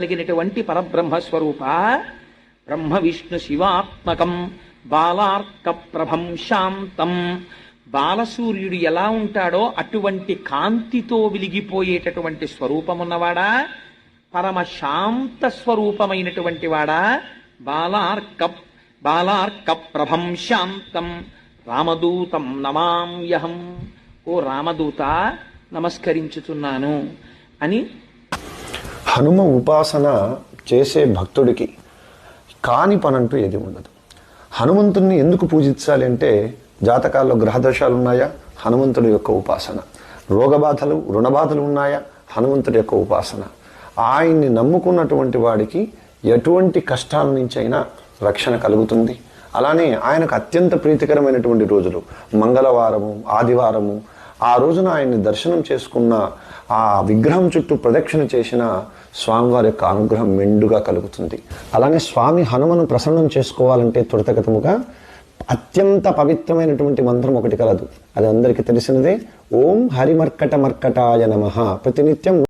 కలిగినటువంటి పరబ్రహ్మ స్వరూప బ్రహ్మ విష్ణు శివాత్మకం బాలార్క ప్రభం శాంతం. బాలసూర్యుడు ఎలా ఉంటాడో అటువంటి కాంతితో వెలిగిపోయేటటువంటి స్వరూపమున్నవాడా? పరమ శాంత స్వరూపమైనటువంటి వాడా? బాలార్క బాలార్క ప్రభం శాంతం. రామదూతం నమామ్యహం. ఓ రామదూత నమస్కరించుతున్నాను అని హనుమ ఉపాసన చేసే భక్తుడికి కాని పనంటూ ఏది ఉండదు. హనుమంతుణ్ణి ఎందుకు పూజించాలి అంటే జాతకాల్లో గ్రహదోషాలు ఉన్నాయా? హనుమంతుడి యొక్క ఉపాసన. రోగబాధలు రుణబాధలు ఉన్నాయా? హనుమంతుడి యొక్క ఉపాసన. ఆయన్ని నమ్ముకున్నటువంటి వాడికి ఎటువంటి కష్టాల నుంచి అయినా రక్షణ కలుగుతుంది. అలానే ఆయనకు అత్యంత ప్రీతికరమైనటువంటి రోజులు మంగళవారము ఆదివారము ఆ రోజున ఆయన్ని దర్శనం చేసుకున్న ఆ విగ్రహం చుట్టూ ప్రదక్షిణ చేసిన స్వామివారి యొక్క అనుగ్రహం మెండుగా కలుగుతుంది. అలానే స్వామి హనుమను ప్రసన్నం చేసుకోవాలంటే త్వరితగతముగా అత్యంత పవిత్రమైనటువంటి మంత్రం ఒకటి కలదు. అది అందరికీ తెలిసినదే. ఓం హరిమర్కట మర్కటాయ నమ. ప్రతినిత్యం